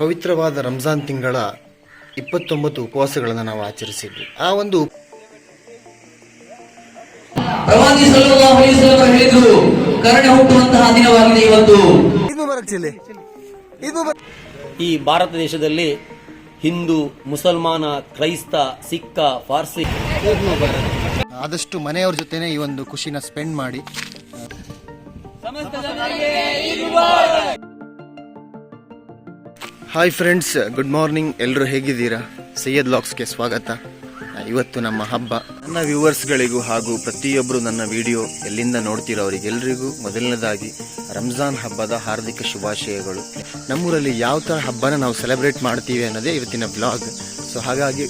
ಪವಿತ್ರವಾದ ರಂಜಾನ್ ತಿಂಗಳ ಇಪ್ಪತ್ತೊಂಬತ್ತು ಉಪವಾಸಗಳನ್ನು ನಾವು ಆಚರಿಸಿದ್ವಿ. ಆ ಒಂದು ಹೇಳಿದ್ರು ಕರುಣೆ ಹುಟ್ಟುವಂತಹ ದಿನವಾಗಿದೆ ಇವತ್ತು ಈ ಭಾರತ ದೇಶದಲ್ಲಿ ಹಿಂದೂ ಮುಸಲ್ಮಾನ ಕ್ರೈಸ್ತ ಸಿಕ್ಕ ಪಾರ್ಸಿ ಆದಷ್ಟು ಮನೆಯವ್ರ ಜೊತೆನೆ ಈ ಒಂದು ಖುಷಿನ ಸ್ಪೆಂಡ್ ಮಾಡಿ. ಹಾಯ್ ಫ್ರೆಂಡ್ಸ್ ಗುಡ್ ಮಾರ್ನಿಂಗ್ ಎಲ್ಲರೂ ಹೇಗಿದ್ದೀರಾ? ಸೈಯದ್ ಲಾಕ್ಸ್ಗೆ ಸ್ವಾಗತ. ಇವತ್ತು ನಮ್ಮ ಹಬ್ಬ. ನನ್ನ ವ್ಯೂವರ್ಸ್ಗಳಿಗೂ ಹಾಗೂ ಪ್ರತಿಯೊಬ್ಬರು ನನ್ನ ವಿಡಿಯೋ ಎಲ್ಲಿಂದ ನೋಡ್ತಿರೋ ಅವರಿಗೆಲ್ಲರಿಗೂ ಮೊದಲನೇದಾಗಿ ರಂಜಾನ್ ಹಬ್ಬದ ಹಾರ್ದಿಕ ಶುಭಾಶಯಗಳು. ನಮ್ಮೂರಲ್ಲಿ ಯಾವ ಥರ ಹಬ್ಬನ ನಾವು ಸೆಲೆಬ್ರೇಟ್ ಮಾಡ್ತೀವಿ ಅನ್ನೋದೇ ಇವತ್ತಿನ ಬ್ಲಾಗ್ ಸೊ ಹಾಗಾಗಿ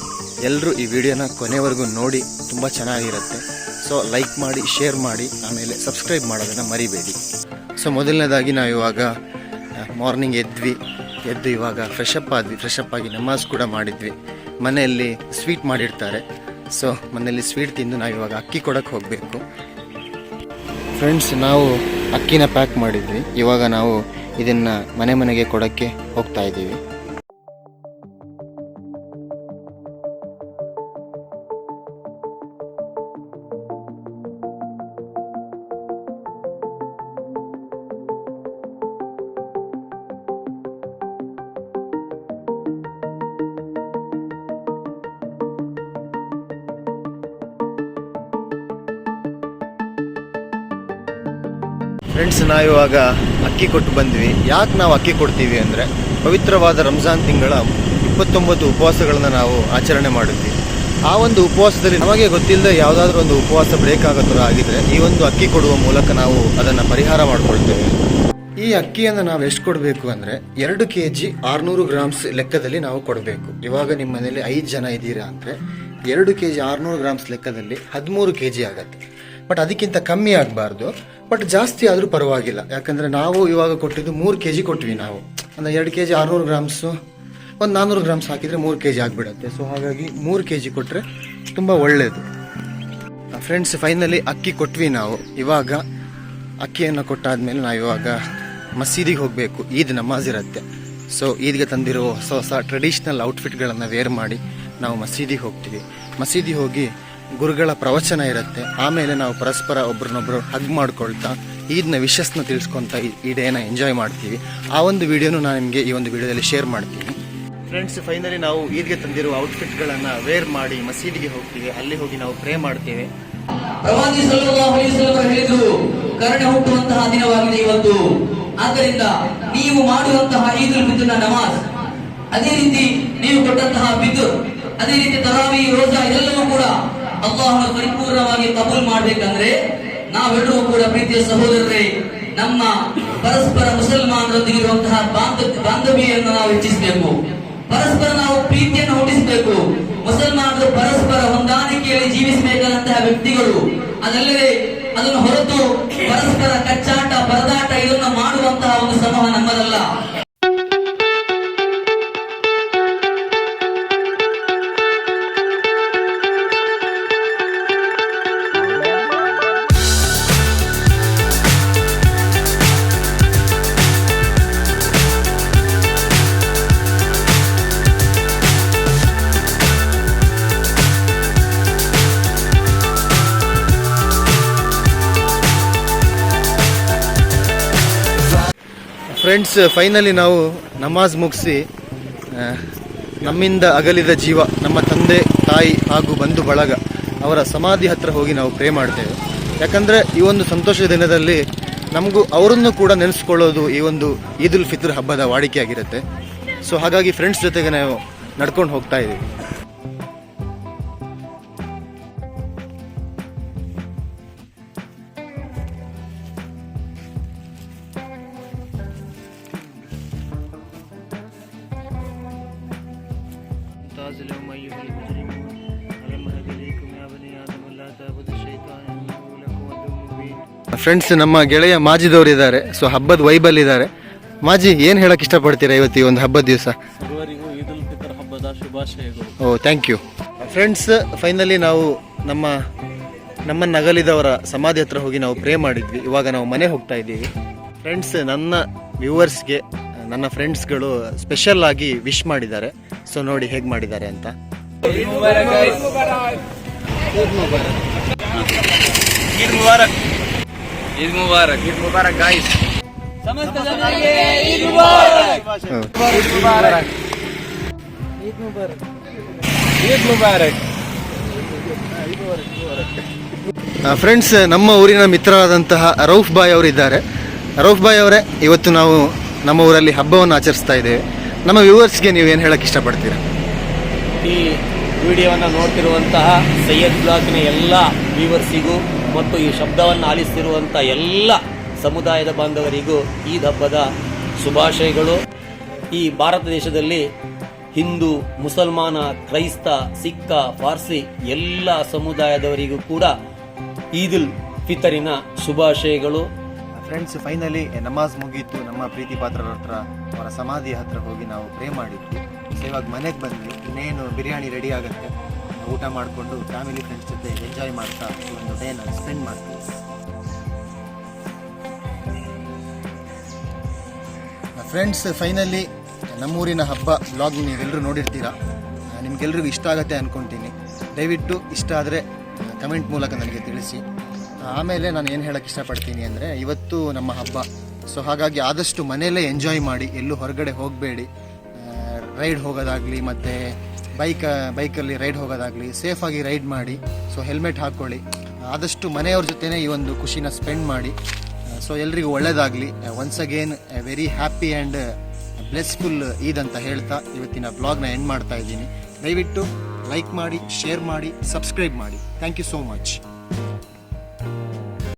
ಎಲ್ಲರೂ ಈ ವಿಡಿಯೋನ ಕೊನೆವರೆಗೂ ನೋಡಿ ತುಂಬ ಚೆನ್ನಾಗಿರುತ್ತೆ. ಸೊ ಲೈಕ್ ಮಾಡಿ ಶೇರ್ ಮಾಡಿ, ಆಮೇಲೆ ಸಬ್ಸ್ಕ್ರೈಬ್ ಮಾಡೋದನ್ನು ಮರಿಬೇಡಿ. ಸೊ ಮೊದಲನೇದಾಗಿ ನಾವು ಇವಾಗ ಮಾರ್ನಿಂಗ್ ಎದ್ವಿ. ಎದ್ದು ಇವಾಗ ಫ್ರೆಶ್ ಅಪ್ ಆದ್ವಿ ಫ್ರೆಶ್ ಅಪ್ ಆಗಿ ನಮಾಜ್ ಕೂಡ ಮಾಡಿದ್ವಿ. ಮನೆಯಲ್ಲಿ ಸ್ವೀಟ್ ಮಾಡಿರ್ತಾರೆ. ಸೊ ಮನೆಯಲ್ಲಿ ಸ್ವೀಟ್ ತಿಂದು ನಾವು ಇವಾಗ ಅಕ್ಕಿ ಕೊಡಕ್ಕೆ ಹೋಗಬೇಕು. ಫ್ರೆಂಡ್ಸ್ ನಾವು ಅಕ್ಕಿನ ಪ್ಯಾಕ್ ಮಾಡಿದ್ವಿ. ಇವಾಗ ನಾವು ಇದನ್ನು ಮನೆ ಮನೆಗೆ ಕೊಡೋಕ್ಕೆ ಹೋಗ್ತಾ ಇದ್ದೀವಿ. ಫ್ರೆಂಡ್ಸ್ ನಾವು ಇವಾಗ ಅಕ್ಕಿ ಕೊಟ್ಟು ಬಂದ್ವಿ. ಯಾಕೆ ನಾವು ಅಕ್ಕಿ ಕೊಡ್ತೀವಿ ಅಂದರೆ ಪವಿತ್ರವಾದ ರಂಜಾನ್ ತಿಂಗಳ ಇಪ್ಪತ್ತೊಂಬತ್ತು ಉಪವಾಸಗಳನ್ನು ನಾವು ಆಚರಣೆ ಮಾಡಿದ್ವಿ. ಆ ಒಂದು ಉಪವಾಸದಲ್ಲಿ ನಮಗೆ ಗೊತ್ತಿಲ್ಲದೆ ಯಾವುದಾದ್ರೂ ಒಂದು ಉಪವಾಸ ಬ್ರೇಕ್ ಆಗೋ ಥರ ಆಗಿದ್ರೆ ಈ ಒಂದು ಅಕ್ಕಿ ಕೊಡುವ ಮೂಲಕ ನಾವು ಅದನ್ನು ಪರಿಹಾರ ಮಾಡಿಕೊಳ್ತೇವೆ. ಈ ಅಕ್ಕಿಯನ್ನು ನಾವು ಎಷ್ಟು ಕೊಡಬೇಕು ಅಂದರೆ ಎರಡು ಕೆ ಜಿ ಆರುನೂರು ಗ್ರಾಮ್ಸ್ ಲೆಕ್ಕದಲ್ಲಿ ನಾವು ಕೊಡಬೇಕು. ಇವಾಗ ನಿಮ್ಮ ಮನೆಯಲ್ಲಿ ಐದು ಜನ ಇದ್ದೀರಾ ಅಂದರೆ ಎರಡು ಕೆ ಜಿ ಆರುನೂರು ಗ್ರಾಮ್ಸ್ ಲೆಕ್ಕದಲ್ಲಿ ಹದಿಮೂರು ಕೆ ಜಿ ಆಗುತ್ತೆ. ಬಟ್ ಅದಕ್ಕಿಂತ ಕಮ್ಮಿ ಆಗಬಾರ್ದು. ಬಟ್ ಜಾಸ್ತಿ ಆದರೂ ಪರವಾಗಿಲ್ಲ. ಯಾಕಂದರೆ ನಾವು ಇವಾಗ ಕೊಟ್ಟಿದ್ದು ಮೂರು ಕೆ ಜಿ ಕೊಟ್ವಿ ನಾವು. ಅಂದರೆ ಎರಡು ಕೆ ಜಿ ಆರುನೂರು ಗ್ರಾಮ್ಸು ಒಂದು ನಾನ್ನೂರು ಗ್ರಾಮ್ಸ್ ಹಾಕಿದರೆ ಮೂರು ಕೆ ಜಿ ಆಗಿಬಿಡುತ್ತೆ. ಸೊ ಹಾಗಾಗಿ ಮೂರು ಕೆ ಜಿ ಕೊಟ್ಟರೆ ತುಂಬ ಒಳ್ಳೆಯದು ಫ್ರೆಂಡ್ಸ್ ಫೈನಲಿ ಅಕ್ಕಿ ಕೊಟ್ವಿ ನಾವು. ಇವಾಗ ಅಕ್ಕಿಯನ್ನು ಕೊಟ್ಟಾದ್ಮೇಲೆ ನಾವು ಇವಾಗ ಮಸೀದಿಗೆ ಹೋಗಬೇಕು. ಈದ್ ನಮಾಜ್ ಇರುತ್ತೆ. ಸೊ ಈದ್ಗೆ ತಂದಿರೋ ಹೊಸ ಹೊಸ ಟ್ರೆಡಿಷ್ನಲ್ ಔಟ್ಫಿಟ್ಗಳನ್ನು ವೇರ್ ಮಾಡಿ ನಾವು ಮಸೀದಿಗೆ ಹೋಗ್ತೀವಿ. ಮಸೀದಿ ಹೋಗಿ ಗುರುಗಳ ಪ್ರವಚನ ಇರುತ್ತೆ. ಆಮೇಲೆ ನಾವು ಪರಸ್ಪರ ಒಬ್ರನ್ನೊಬ್ರು ಹಗ್ ಮಾಡ್ಕೊಳ್ತಾ ಈದ್ನ ವಿಶಸ್ನ ತಿಳಿಸ್ಕೊಂತ ಈ- ಈ ಡೇನ ಎಂಜಾಯ್ ಮಾಡ್ತೀವಿ. ಆ ಒಂದು ವಿಡಿಯೋನು ನಾನು ನಿಮಗೆ ಈ ಒಂದು ವಿಡಿಯೋದಲ್ಲಿ ಶೇರ್ ಮಾಡ್ತೀನಿ. ಫ್ರೆಂಡ್ಸ್ ಫೈನಲಿ ನಾವು ಈದ್ಗೆ ತಂದಿರುವ ಔಟ್ಫಿಟ್ಗಳನ್ನು ವೇರ್ ಮಾಡಿ ಮಸೀದಿಗೆ ಹೋಗ್ತೀವಿ. ಅಲ್ಲಿ ಹೋಗಿ ನಾವು ಪ್ರೇ ಮಾಡ್ತೇವೆ. ಪ್ರವಾದಿ ಸಲ್ಲಲ್ಲಾಹು ಅಲೈಹಿ ವಸಲ್ಲಂ ಹೇಳಿದ್ರು ಕರುಣೆ ಹುಟ್ಟುವಂತಹ ದಿನವಾಗಿದೆ ಇವತ್ತು. ಆದ್ದರಿಂದ ನೀವು ಮಾಡುವಂತಹ ಈದುಲ್ ಬಿದ್ದು ನಮಾಜ್ ಅದೇ ರೀತಿ ನೀವು ಕೊಟ್ಟಂತಹ ಬಿದ್ದು ಅದೇ ರೀತಿ ತರಾವಿ ರೋಜಾ ಎಲ್ಲವೂ ಕೂಡ ಅಲ್ಲಾಹನ ಪರಿಪೂರ್ಣವಾಗಿ ಕಬೂಲ್ ಮಾಡ್ಬೇಕಂದ್ರೆ ನಾವೆಲ್ಲರೂ ಕೂಡ ಪ್ರೀತಿಯ ಸಹೋದರರೇ, ನಮ್ಮ ಪರಸ್ಪರ ಮುಸಲ್ಮಾನರೊಂದಿಗೆ ಇರುವಂತಹ ಬಾಂಧ ಬಾಂಧವ್ಯವನ್ನು ನಾವು ಹೆಚ್ಚಿಸಬೇಕು. ಪರಸ್ಪರ ನಾವು ಪ್ರೀತಿಯನ್ನು ಹುಟ್ಟಿಸಬೇಕು. ಮುಸಲ್ಮಾನರು ಪರಸ್ಪರ ಹೊಂದಾಣಿಕೆಯಲ್ಲಿ ಜೀವಿಸಬೇಕಾದಂತಹ ವ್ಯಕ್ತಿಗಳು, ಅದಲ್ಲದೆ ಅದನ್ನು ಹೊರತು ಪರಸ್ಪರ ಕಚ್ಚಾಟ, ಪರದಾಟ ಇದನ್ನು ಮಾಡುವಂತಹ ಒಂದು ಸಮೂಹ ನಮ್ಮದಲ್ಲ. ಫ್ರೆಂಡ್ಸ್ ಫೈನಲಿ ನಾವು ನಮಾಜ್ ಮುಗಿಸಿ ನಮ್ಮಿಂದ ಅಗಲಿದ ಜೀವ, ನಮ್ಮ ತಂದೆ, ತಾಯಿ ಹಾಗೂ ಬಂಧು ಬಳಗ ಅವರ ಸಮಾಧಿ ಹತ್ರ ಹೋಗಿ ನಾವು ಪ್ರೇ ಮಾಡ್ತೇವೆ. ಯಾಕಂದರೆ ಈ ಒಂದು ಸಂತೋಷದ ದಿನದಲ್ಲಿ ನಮಗೂ ಅವರನ್ನು ಕೂಡ ನೆನೆಸ್ಕೊಳ್ಳೋದು ಈ ಒಂದು ಈದ್ ಉಲ್ ಫಿತ್ರ್ ಹಬ್ಬದ ವಾಡಿಕೆಯಾಗಿರುತ್ತೆ ಸೊ ಹಾಗಾಗಿ ಫ್ರೆಂಡ್ಸ್ ಜೊತೆಗೆ ನಾವು ನಡ್ಕೊಂಡು ಹೋಗ್ತಾ ಇದ್ದೀವಿ ممتاز اليوم أيها المجرمون ألم أهد إليكم يا بني آدم لا تعبدوا الشيطان إنه لكم عدو مبين ಫ್ರೆಂಡ್ಸ್ ನಮ್ಮ ಗೆಳೆಯ ಮಾಜಿದವರು ಇದ್ದಾರೆ ಸೊ ಹಬ್ಬದ ವೈಬಲ್ ಇದ್ದಾರೆ ಮಾಜಿ ಏನು ಹೇಳಕ್ ಇಷ್ಟಪಡ್ತೀರಾ ಇವತ್ತು ಈ ಒಂದು ಹಬ್ಬದ ದಿವಸ ಸರ್ವರಿಗೂ ಈದ್ ಉಲ್ ಫಿತರ್ ಹಬ್ಬದ ಶುಭಾಶಯಗಳು oh thank you friends finally ನಾವು ನಮ್ಮ ನಮ್ಮನ್ನು ಅಗಲಿದವರ ಸಮಾಧಿ ಹತ್ರ ಹೋಗಿ ನಾವು ಪ್ರೇ ಮಾಡಿದ್ವಿ ಇವಾಗ ನಾವು ಮನೆ ಹೋಗ್ತಾ ಇದ್ದೀವಿ ಫ್ರೆಂಡ್ಸ್ ನನ್ನ ವ್ಯೂವರ್ಸ್ಗೆ ನನ್ನ ಫ್ರೆಂಡ್ಸ್ಗಳು ಸ್ಪೆಷಲ್ ಆಗಿ ವಿಶ್ ಮಾಡಿದ್ದಾರೆ. ಸೊ ನೋಡಿ ಹೇಗೆ ಮಾಡಿದ್ದಾರೆ ಅಂತ. ಫ್ರೆಂಡ್ಸ್ ನಮ್ಮ ಊರಿನ ಮಿತ್ರರಾದಂತಹ ರೌಫ್ ಬಾಯ್ ಅವರಿದ್ದಾರೆ. ರೌಫ್ ಬಾಯ್ ಅವರೇ ಇವತ್ತು ನಾವು ನಮ್ಮ ಊರಲ್ಲಿ ಹಬ್ಬವನ್ನು ಆಚರಿಸ್ತಾ ಇದ್ದೇವೆ ನಮ್ಮ ವ್ಯೂವರ್ಸ್ಗೆ ನೀವು ಏನು ಹೇಳಕ್ಕೆ ಇಷ್ಟಪಡ್ತೀರಾ? ಈ ವಿಡಿಯೋವನ್ನು ನೋಡ್ತಿರುವಂತಹ ಸೈಯದ್ ಬ್ಲಾಕ್ನ ಎಲ್ಲ ವ್ಯೂವರ್ಸಿಗೂ ಮತ್ತು ಈ ಶಬ್ದವನ್ನು ಆಲಿಸ್ತಿರುವಂಥ ಎಲ್ಲ ಸಮುದಾಯದ ಬಾಂಧವರಿಗೂ ಈದ್ ಹಬ್ಬದ ಶುಭಾಶಯಗಳು. ಈ ಭಾರತ ದೇಶದಲ್ಲಿ ಹಿಂದೂ, ಮುಸಲ್ಮಾನ, ಕ್ರೈಸ್ತ, ಸಿಕ್ಕ ಪಾರ್ಸಿ ಎಲ್ಲ ಸಮುದಾಯದವರಿಗೂ ಕೂಡ ಈದುಲ್ ಫಿತರಿನ ಶುಭಾಶಯಗಳು. ಫ್ರೆಂಡ್ಸ್ ಫೈನಲಿ ನಮಾಜ್ ಮುಗೀತು. ನಮ್ಮ ಪ್ರೀತಿ ಪಾತ್ರರ ಹತ್ರ, ಅವರ ಸಮಾಧಿ ಹತ್ರ ಹೋಗಿ ನಾವು ಪ್ರೇ ಮಾಡಿದ್ವಿ. ಸೊ ಇವಾಗ ಮನೆಗೆ ಬಂದ್ವಿ. ಇನ್ನೇನು ಬಿರಿಯಾನಿ ರೆಡಿ ಆಗುತ್ತೆ? ಊಟ ಮಾಡಿಕೊಂಡು ಫ್ಯಾಮಿಲಿ ಫ್ರೆಂಡ್ಸ್ ಜೊತೆ ಎಂಜಾಯ್ ಮಾಡ್ತಾ ಒಂದು ಡೇನ ಸ್ಪೆಂಡ್ ಮಾಡ್ತೀವಿ. ಫ್ರೆಂಡ್ಸ್ ಫೈನಲಿ ನಮ್ಮೂರಿನ ಹಬ್ಬ ಬ್ಲಾಗ್ ನೀವೆಲ್ಲರೂ ನೋಡಿರ್ತೀರಾ? ನಿಮ್ಗೆಲ್ರಿಗೂ ಇಷ್ಟ ಆಗುತ್ತೆ ಅಂದ್ಕೊತೀನಿ ದಯವಿಟ್ಟು ಇಷ್ಟ ಆದರೆ ಕಮೆಂಟ್ ಮೂಲಕ ನನಗೆ ತಿಳಿಸಿ. ಆಮೇಲೆ ನಾನು ಏನು ಹೇಳಕ್ಕೆ ಇಷ್ಟಪಡ್ತೀನಿ ಅಂದರೆ, ಇವತ್ತು ನಮ್ಮ ಹಬ್ಬ. ಸೊ ಹಾಗಾಗಿ ಆದಷ್ಟು ಮನೆಯಲ್ಲೇ ಎಂಜಾಯ್ ಮಾಡಿ, ಎಲ್ಲೂ ಹೊರಗಡೆ ಹೋಗಬೇಡಿ. ರೈಡ್ ಹೋಗೋದಾಗಲಿ, ಮತ್ತು ಬೈಕ್ ಬೈಕಲ್ಲಿ ರೈಡ್ ಹೋಗೋದಾಗಲಿ ಸೇಫಾಗಿ ರೈಡ್ ಮಾಡಿ. ಸೊ ಹೆಲ್ಮೆಟ್ ಹಾಕ್ಕೊಳ್ಳಿ ಆದಷ್ಟು ಮನೆಯವ್ರ ಜೊತೆನೇ ಈ ಒಂದು ಖುಷಿನ ಸ್ಪೆಂಡ್ ಮಾಡಿ. ಸೊ ಎಲ್ರಿಗೂ ಒಳ್ಳೇದಾಗಲಿ. Once again very happy and blessful Eid ಅಂತ ಹೇಳ್ತಾ ಇವತ್ತಿನ ಬ್ಲಾಗ್ನ ಎಂಡ್ ಮಾಡ್ತಾ ಇದ್ದೀನಿ. ದಯವಿಟ್ಟು ಲೈಕ್ ಮಾಡಿ ಶೇರ್ ಮಾಡಿ ಸಬ್ಸ್ಕ್ರೈಬ್ ಮಾಡಿ. Thank you so much